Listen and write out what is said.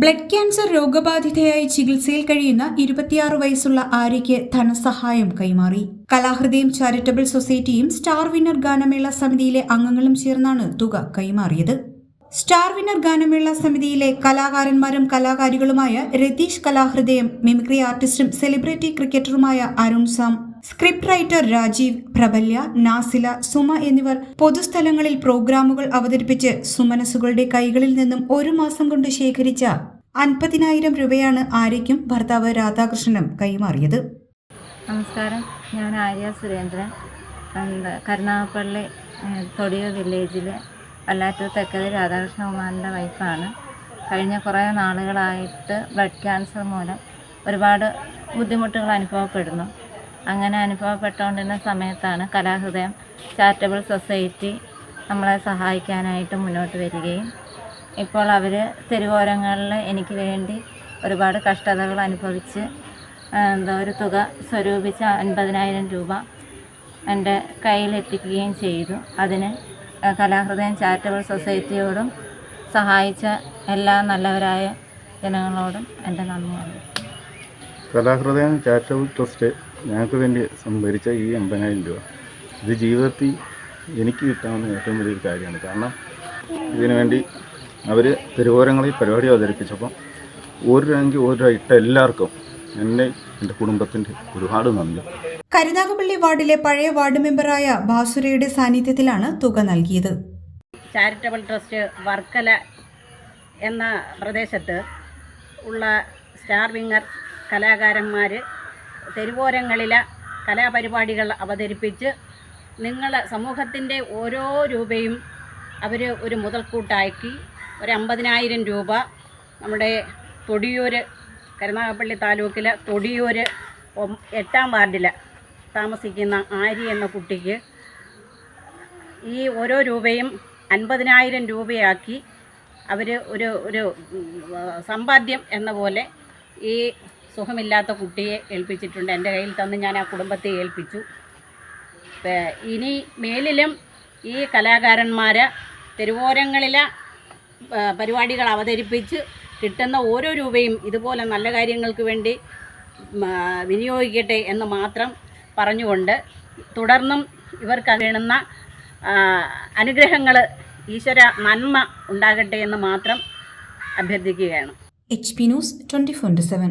Blood cancer രോഗബാധിതയായി ചികിത്സയിൽ കഴിയുന്ന ഇരുപത്തിയാറ് വയസ്സുള്ള ആര്യയ്ക്ക് ധനസഹായം കൈമാറി. കലാഹൃദയം ചാരിറ്റബിൾ സൊസൈറ്റിയും സ്റ്റാർ വിന്നർ ഗാനമേള സമിതിയിലെ അംഗങ്ങളും ചേർന്നാണ് തുക കൈമാറിയത്. സ്റ്റാർ വിന്നർ ഗാനമേള സമിതിയിലെ കലാകാരന്മാരും കലാകാരികളുമായ രതീഷ് കലാഹൃദയം മിമിക്രി ആർട്ടിസ്റ്റും സെലിബ്രിറ്റി ക്രിക്കറ്ററുമായ അരുൺ സാം സ്ക്രിപ്റ്റ് റൈറ്റർ രാജീവ് പ്രബല്യ നാസില സുമ എന്നിവർ പൊതുസ്ഥലങ്ങളിൽ പ്രോഗ്രാമുകൾ അവതരിപ്പിച്ച് സുമനസുകളുടെ കൈകളിൽ നിന്നും ഒരു മാസം കൊണ്ട് ശേഖരിച്ച അൻപതിനായിരം രൂപയാണ് ആര്യയ്ക്കും ഭർത്താവ് രാധാകൃഷ്ണനും കൈമാറിയത്. നമസ്കാരം. ഞാൻ ആര്യ സുരേന്ദ്രൻ. കരുണാപ്പള്ളി തൊടിയ വില്ലേജിലെ അല്ലാറ്റൂർ തെക്കത് രാധാകൃഷ്ണകുമാറിന്റെ വൈഫാണ്. കഴിഞ്ഞ കുറേ നാളുകളായിട്ട് ബ്ലഡ് ക്യാൻസർ മൂലം ഒരുപാട് ബുദ്ധിമുട്ടുകൾ അനുഭവപ്പെടുന്നു. അങ്ങനെ അനുഭവപ്പെട്ടുകൊണ്ടിരുന്ന സമയത്താണ് കലാഹൃദയം ചാരിറ്റബിൾ സൊസൈറ്റി നമ്മളെ സഹായിക്കാനായിട്ട് മുന്നോട്ട് വരികയും. ഇപ്പോൾ അവർ തെരുവോരങ്ങളിൽ എനിക്ക് വേണ്ടി ഒരുപാട് കഷ്ടതകൾ അനുഭവിച്ച് എന്താ ഒരു തുക സ്വരൂപിച്ച അൻപതിനായിരം രൂപ എന്റെ കയ്യിലെത്തിക്കുകയും ചെയ്തു. അതിന് കലാഹൃദയം ചാരിറ്റബിൾ സൊസൈറ്റിയോടും സഹായിച്ച എല്ലാ നല്ലവരായ ജനങ്ങളോടും എന്റെ നന്ദിയാണ്. കലാഹൃദയം ചാരിറ്റബിൾ ട്രസ്റ്റ് ഞങ്ങൾക്ക് വേണ്ടി സംഭരിച്ച ഈ എൺപതിനായിരം രൂപ. ഇത് ജീവിതത്തിൽ എനിക്ക് കിട്ടാവുന്ന ഏറ്റവും വലിയൊരു കാര്യമാണ്. കാരണം ഇതിനു വേണ്ടി അവർ തെരുവോരങ്ങളിൽ പരിപാടി അവതരിപ്പിച്ചപ്പം ഒരു രംഗി ഒരു രൂപ ഇട്ട എല്ലാവർക്കും എന്റെ എന്റെ കുടുംബത്തിന്റെ ഒരുപാട് നന്ദി. കരുനാഗപ്പള്ളി വാർഡിലെ പഴയ വാർഡ് മെമ്പറായ ബാസുരയുടെ സാന്നിധ്യത്തിലാണ് തുക നൽകിയത്. ചാരിറ്റബിൾ ട്രസ്റ്റ് വർക്കല എന്ന പ്രദേശത്ത് ഉള്ള സ്റ്റാർ വിങ്ങർ കലാകാരന്മാർ തെരുവോരങ്ങളിലെ കലാപരിപാടികൾ അവതരിപ്പിച്ച് നിങ്ങൾ സമൂഹത്തിന്റെ ഓരോ രൂപയും അവർ ഒരു മുതൽക്കൂട്ടാക്കി. ഒരു അമ്പതിനായിരം രൂപ നമ്മുടെ തൊടിയൂർ കരുനാഗപ്പള്ളി താലൂക്കിലെ തൊടിയൂർ എട്ടാം വാർഡിൽ താമസിക്കുന്ന ആര്യ എന്ന കുട്ടിക്ക് ഈ ഓരോ രൂപയും അൻപതിനായിരം രൂപയാക്കി അവർ ഒരു ഒരു സമ്പാദ്യം എന്ന പോലെ ഈ സുഖമില്ലാത്ത കുട്ടിയെ ഏൽപ്പിച്ചിട്ടുണ്ട്. എന്റെ കയ്യിൽ തന്ന് ഞാൻ ആ കുടുംബത്തെ ഏൽപ്പിച്ചു. ഇനി മേലിലും ഈ കലാകാരന്മാരെ തെരുവോരങ്ങളിലെ പരിപാടികൾ അവതരിപ്പിച്ച് കിട്ടുന്ന ഓരോ രൂപയും ഇതുപോലെ നല്ല കാര്യങ്ങൾക്ക് വേണ്ടി വിനിയോഗിക്കട്ടെ എന്ന് മാത്രം പറഞ്ഞുകൊണ്ട് തുടർന്നും ഇവർക്ക് വേണ്ടുന്ന അനുഗ്രഹങ്ങൾ ഈശ്വര നന്മ ഉണ്ടാകട്ടെ എന്ന് മാത്രം അഭ്യർത്ഥിക്കുകയാണ്. H P news twenty four seven